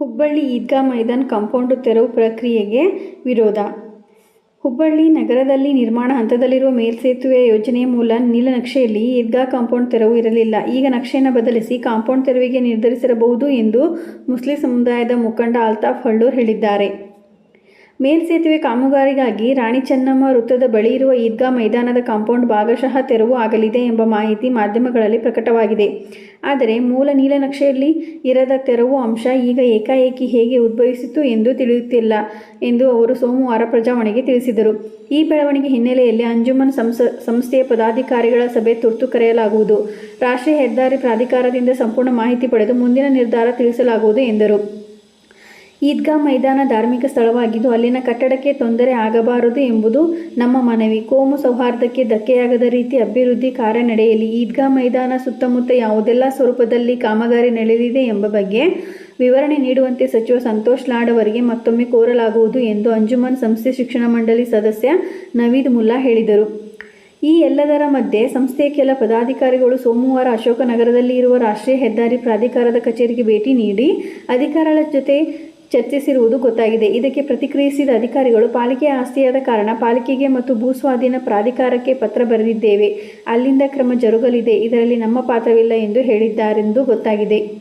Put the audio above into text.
ಹುಬ್ಬಳ್ಳಿ ಈದ್ಗಾ ಮೈದಾನ್ compound ತೆರವು ಪ್ರಕ್ರಿಯೆಗೆ ವಿರೋಧ ಹುಬ್ಬಳ್ಳಿ ನಗರದಲ್ಲಿ ನಿರ್ಮಾಣ ಹಂತದಲ್ಲಿರುವ ಮೇಲ್ಸೇತುವೆ ಯೋಜನೆಯ ಮೂಲ ನೀಲನಕ್ಷೆಯಲ್ಲಿ ಈದ್ಗಾ ಕಾಂಪೌಂಡ್ ತೆರವು ಇರಲಿಲ್ಲ. ಈಗ ನಕ್ಷೆಯನ್ನು ಬದಲಿಸಿ ಕಾಂಪೌಂಡ್ ತೆರವಿಗೆ ನಿರ್ಧರಿಸಿರಬಹುದು ಎಂದು ಮುಸ್ಲಿಂ ಸಮುದಾಯದ ಮುಖಂಡ ಅಲ್ತಾಫ್ ಹಳ್ಳೂರ್ ಹೇಳಿದ್ದಾರೆ. ಮೇಲ್ಸೇತುವೆ ಕಾಮಗಾರಿಗಾಗಿ ರಾಣಿ ಚೆನ್ನಮ್ಮ ವೃತ್ತದ ಬಳಿ ಇರುವ ಈದ್ಗಾ ಮೈದಾನದ ಕಾಂಪೌಂಡ್ ಭಾಗಶಃ ತೆರವು ಆಗಲಿದೆ ಎಂಬ ಮಾಹಿತಿ ಮಾಧ್ಯಮಗಳಲ್ಲಿ ಪ್ರಕಟವಾಗಿದೆ. ಆದರೆ ಮೂಲ ನೀಲನಕ್ಷೆಯಲ್ಲಿ ಇರದ ತೆರವು ಅಂಶ ಈಗ ಏಕಾಏಕಿ ಹೇಗೆ ಉದ್ಭವಿಸಿತು ಎಂದು ತಿಳಿಯುತ್ತಿಲ್ಲ ಎಂದು ಅವರು ಸೋಮವಾರ ಪ್ರಜಾವಾಣಿಗೆ ತಿಳಿಸಿದರು. ಈ ಬೆಳವಣಿಗೆ ಹಿನ್ನೆಲೆಯಲ್ಲಿ ಅಂಜುಮನ್ ಸಂಸ್ಥೆಯ ಪದಾಧಿಕಾರಿಗಳ ಸಭೆ ತುರ್ತು ಕರೆಯಲಾಗುವುದು. ರಾಷ್ಟ್ರೀಯ ಹೆದ್ದಾರಿ ಪ್ರಾಧಿಕಾರದಿಂದ ಸಂಪೂರ್ಣ ಮಾಹಿತಿ ಪಡೆದು ಮುಂದಿನ ನಿರ್ಧಾರ ತಿಳಿಸಲಾಗುವುದು ಎಂದರು. ಈದ್ಗಾ ಮೈದಾನ ಧಾರ್ಮಿಕ ಸ್ಥಳವಾಗಿದ್ದು, ಅಲ್ಲಿನ ಕಟ್ಟಡಕ್ಕೆ ತೊಂದರೆ ಆಗಬಾರದು ಎಂಬುದು ನಮ್ಮ ಮನವಿ. ಕೋಮು ಸೌಹಾರ್ದಕ್ಕೆ ಧಕ್ಕೆಯಾಗದ ರೀತಿ ಅಭಿವೃದ್ಧಿ ಕಾರ್ಯ ನಡೆಯಲಿ. ಈದ್ಗಾ ಮೈದಾನ ಸುತ್ತಮುತ್ತ ಯಾವುದೆಲ್ಲ ಸ್ವರೂಪದಲ್ಲಿ ಕಾಮಗಾರಿ ನಡೆದಿದೆ ಎಂಬ ಬಗ್ಗೆ ವಿವರಣೆ ನೀಡುವಂತೆ ಸಚಿವ ಸಂತೋಷ್ ಲಾಡ್ ಅವರಿಗೆ ಮತ್ತೊಮ್ಮೆ ಕೋರಲಾಗುವುದು ಎಂದು ಅಂಜುಮನ್ ಸಂಸ್ಥೆ ಶಿಕ್ಷಣ ಮಂಡಳಿ ಸದಸ್ಯ ನವೀದ್ ಮುಲ್ಲಾ ಹೇಳಿದರು. ಈ ಎಲ್ಲದರ ಮಧ್ಯೆ ಸಂಸ್ಥೆಯ ಕೆಲ ಪದಾಧಿಕಾರಿಗಳು ಸೋಮವಾರ ಅಶೋಕನಗರದಲ್ಲಿ ಇರುವ ರಾಷ್ಟ್ರೀಯ ಹೆದ್ದಾರಿ ಪ್ರಾಧಿಕಾರದ ಕಚೇರಿಗೆ ಭೇಟಿ ನೀಡಿ, ಅಧಿಕಾರಿಗಳ ಜತೆ ಚರ್ಚಿಸಿರುವುದು ಗೊತ್ತಾಗಿದೆ. ಇದಕ್ಕೆ ಪ್ರತಿಕ್ರಿಯಿಸಿದ ಅಧಿಕಾರಿಗಳು, ಪಾಲಿಕೆ ಆಸ್ತಿಯಾದ ಕಾರಣ ಪಾಲಿಕೆಗೆ ಮತ್ತು ಭೂಸ್ವಾಧೀನ ಪ್ರಾಧಿಕಾರಕ್ಕೆ ಪತ್ರ ಬರೆದಿದ್ದೇವೆ. ಅಲ್ಲಿಂದ ಕ್ರಮ ಜರುಗಲಿದೆ. ಇದರಲ್ಲಿ ನಮ್ಮ ಪಾತ್ರವಿಲ್ಲ ಎಂದು ಹೇಳಿದ್ದಾರೆಂದು ಗೊತ್ತಾಗಿದೆ.